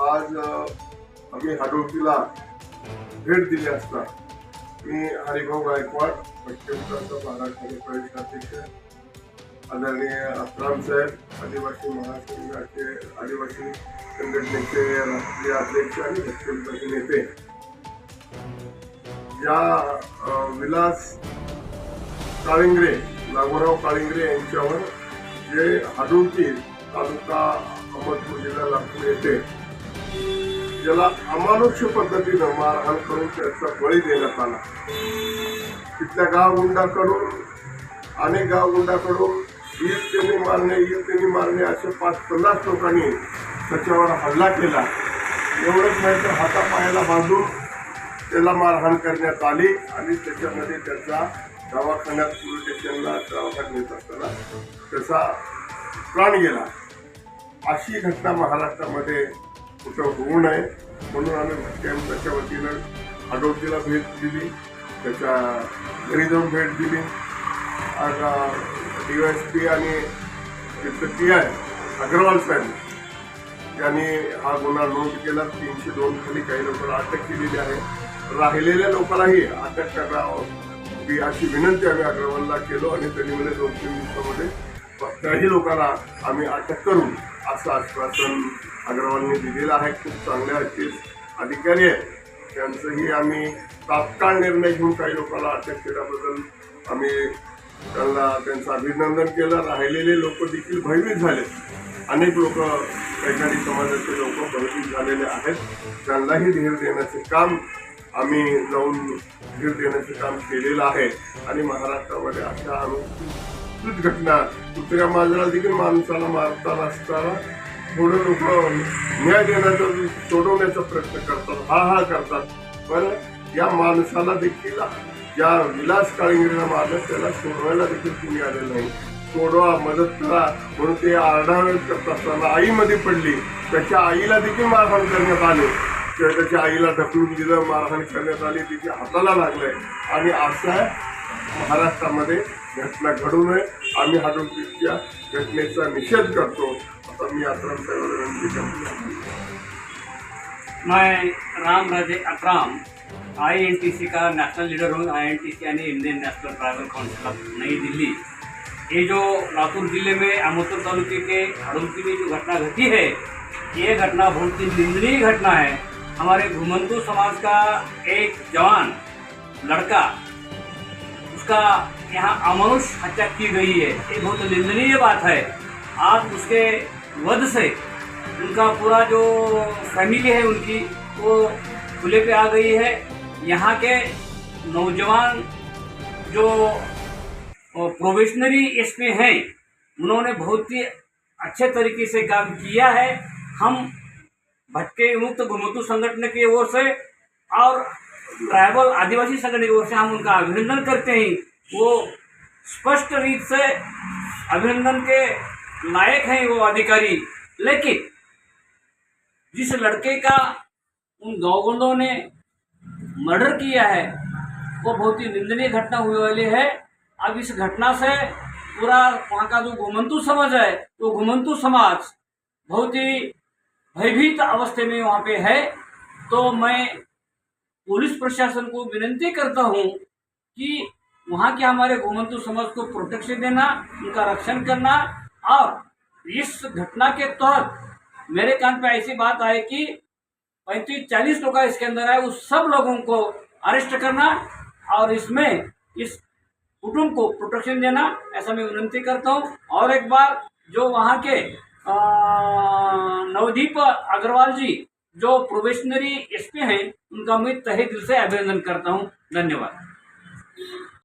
आज आम्ही हाडोतीला भेट दिली असता. मी हरिभाऊ गायकवाड पश्चिम प्रांत महाराष्ट्राचे प्रदेशाध्यक्ष आदरणीय अकराम साहेब आदिवासी महासंघाचे आदिवासी संघटनेचे राष्ट्रीय अध्यक्ष आणि पश्चिमचे नेते. या विलास काळिंगरे नागोराव काळिंगरे यांच्यावर जे हाडुळकी तालुका अहमदपूर जिल्हा नागपूर येथे ज्याला अमानुष्य पद्धतीनं मारहाण करून त्याचा बळी देण्यात आला. तिथल्या गावगुंडाकडून अनेक गावगुंडाकडून येईल त्यांनी मारणे येईल त्यांनी मारणे असे पाच पन्नास लोकांनी त्याच्यावर हल्ला केला. एवढंच नाही तर हातापायाला बांधून त्याला मारहाण करण्यात आली आणि त्याच्यामध्ये त्याचा दवाखान्यात पोलीस स्टेशनला दवाखान्यात नेत असताना त्याचा प्राण गेला. अशी घटना महाराष्ट्रामध्ये कुठं होऊ आहे. म्हणून आम्ही त्याच्या वतीनं आडोटीला भेट दिली. त्याच्या घरी जाऊन भेट दिली. आता डी एस पी आणि तिथं आय अग्रवाल साहेब यांनी हा गुन्हा नोंद केला. तीनशे दोन खाली काही लोकांना अटक केलेली आहे. राहिलेल्या लोकांनाही अटक करावं ही अशी विनंती आम्ही अग्रवालला केलो आणि त्यांनी म्हणजे दोन तीन दिवसामध्ये त्याही लोकांना आम्ही अटक करू असं आश्वासन अग्रवालने दिलेलं आहे. खूप चांगले आय अधिकारी आहेत. त्यांचंही आम्ही तात्काळ निर्णय घेऊन काही लोकांना अटक केल्याबद्दल आम्ही त्यांना त्यांचं अभिनंदन केलं. राहिलेले लोक देखील भयभीत झाले. अनेक लोक वैज्ञानिक समाजाचे लोक भयभीत झालेले आहेत. त्यांनाही धीर देण्याचे काम आम्ही जाऊन धीर देण्याचे काम केलेलं आहे. आणि महाराष्ट्रामध्ये अशा विस्तृत घटना. दुसऱ्या मांजरा देखील माणसाला मारताना असताना थोडं लोक न्याय देण्याचा सोडवण्याचा प्रयत्न करतात. हा हा करतात. पण या माणसाला देखील ज्या विलास काळिंगीला मारलं त्याला सोडवायला देखील कुणी आलेलं नाही. सोडवा मदत करा म्हणून ते आरडाओरड करत असताना आईमध्ये पडली. त्याच्या आईला देखील मारहाण करण्यात आले. किंवा त्याच्या आईला ढकलून दिलं मारहाण करण्यात आली. तिच्या हाताला लागलंय. आणि असं महाराष्ट्रामध्ये घटना घडू नये आम्ही हाडोटीच्या घटनेचा निषेध करतो मी साहेबांना विनंती करतो मैं राम राजे अकराम आईएनटीसी का नेशनल लीडर हूँ। आईएनटीसी यानी Indian National Tribal Council of Nai Delhi. ये जो लातूर ज़िले में अमोतर तालुके के हड़ुमती में जो घटना घटी है, ये घटना बहुत ही निंदनीय घटना है। हमारे घुमंतु समाज का एक जवान, लड़का, उसका यहाँ अमानुष हत्या की गई है। ये बहुत निंदनीय बात है। आज उसके वध से उनका पूरा जो फैमिली है उनकी, वो खुले पे आ गई है। यहाँ के नौजवान जो प्रोबेशनरी इसमें हैं, उन्होंने बहुत ही अच्छे तरीके से काम किया है। हम भटके मुक्त घुमतु संगठन की ओर से और ट्राइबल आदिवासी संगठन की ओर से हम उनका अभिनंदन करते हैं। वो स्पष्ट रूप से अभिनंदन के लायक हैं वो अधिकारी। लेकिन जिस लड़के का उन गौगंडों ने मर्डर किया है, वो बहुत ही निंदनीय घटना हुई वाली है। अब इस घटना से पूरा वहाँ का जो घुमंतु समाज है, वो तो घुमंतु समाज बहुत ही भयभीत अवस्था में वहाँ पे है। तो मैं पुलिस प्रशासन को विनती करता हूँ कि वहाँ के हमारे घुमंतु समाज को प्रोटेक्शन देना, उनका रक्षण करना और इस घटना के तहत मेरे कान पे ऐसी बात आए कि पैंतीस चालीस लोग इसके अंदर आए, उस सब लोगों को अरेस्ट करना और इसमें इस कुटुंब को प्रोटेक्शन देना, ऐसा मैं विनंती करता हूँ। और एक बार जो वहाँ के नवदीप अग्रवाल जी, जो प्रोबेशनरी एसपी हैं, उनका मैं तहे दिल से अभिनंदन करता हूँ। धन्यवाद।